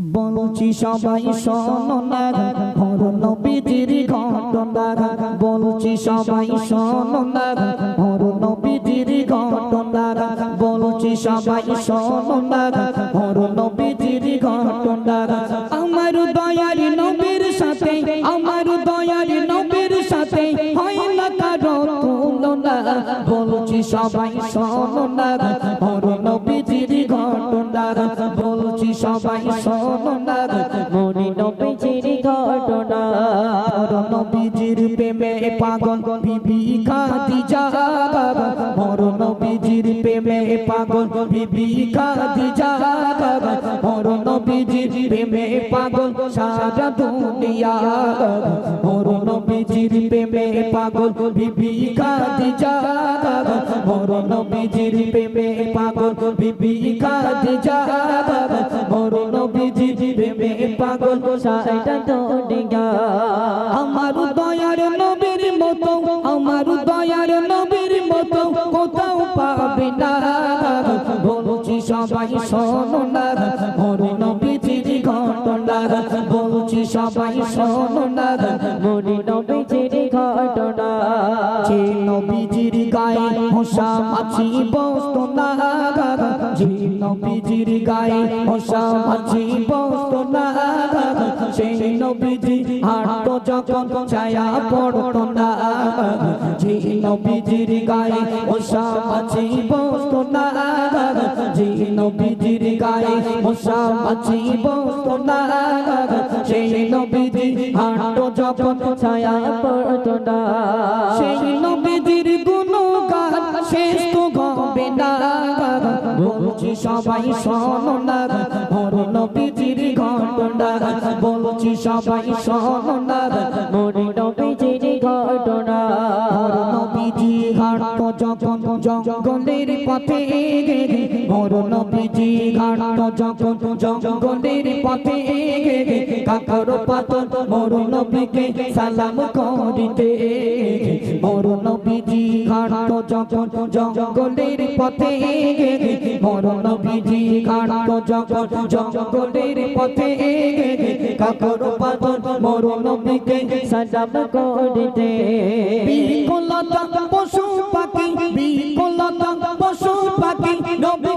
বলছি সবাই শোনো না হর ঘটনা। বলছি সবাই শোনো না হর নবীজির ঘটনা। বলছি সবাই শোনো না হর নবীজির ঘটনা। আমার দয়ার নবীর সাথে, আমার দয়ার নবীর সাথে বলছি সবাই শোনো না হর নবীজির ঘটনা। বলছি সবাই শোনো না মনি নবীজির ঘটনা। নবীজির প্রেমে পাগল বিবি খাদিজা হর নবীজির প্রেমে পাগল বিবি খাদিজা হর নবীজির প্রেমে পাগল সারা দুনিয়া হর নবীজির প্রেমে পাগল বিবি পাগল, বিবি খাদিজা হর নবীজির প্রেমে পাগল সাইটা দুনিয়া আমার দয়ার নবীর মতো, আমার দয়ার নবীর মতো কোথাও পাবে না। বলছি সবাই শোনো না মোর নবীজির ঘটনা। বলছি সবাই শোনো না মনি নবীজির ঘটনা। যে নবীজির গায়ে হোসা মাছি বস্ত না যে নবীজির গায়ে হোসা মাছি বস্ত না সেই নবীজি হাঁটত যখন ছায়া পড়ত না যে নবীজির সেই নবীজি হাঁটত যখন ছায়া পড়ত না সেই নবীজির গুণগান শেষ তো হবে না। বলছি সবাই শোনো মোর নবীজির ঘটনা। বলছি সবাই শোনো মনি নবীজির ঘটনা। মোর নবীজি ঘাট যখন জঙ্গলের পথে মোর নবীজি ঘাট যখন জঙ্গলের পথে কাকর পাতন, মোর নবীকে সালাম করিতে মোর নবীজি ঘাট যখন জঙ্গলের পথে মোর নবীজি ঘাট যখন জঙ্গলের পথে কাকর পাতন, মোর নবীকে সালাম করিতে বিকলতা পশু পাখি পাখি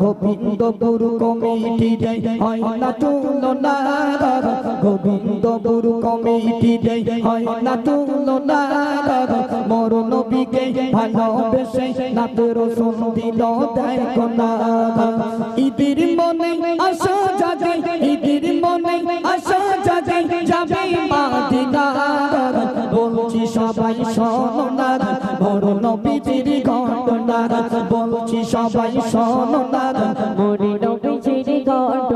গোবিন্দপুর কমিটিতে হয় না তুলনা গোবিন্দপুর কমিটিতে হয় না তুলনা মোর নবীকে ভালোবেসে নাতের সোম দিল দেখো না ইদির মনে আশা জাগে, ইদির মনে আশা জাগে, যাবে মাদিনা বলছি সবাই শোনো বলছি সবাই শোনো না মনি নবীজির ঘটনা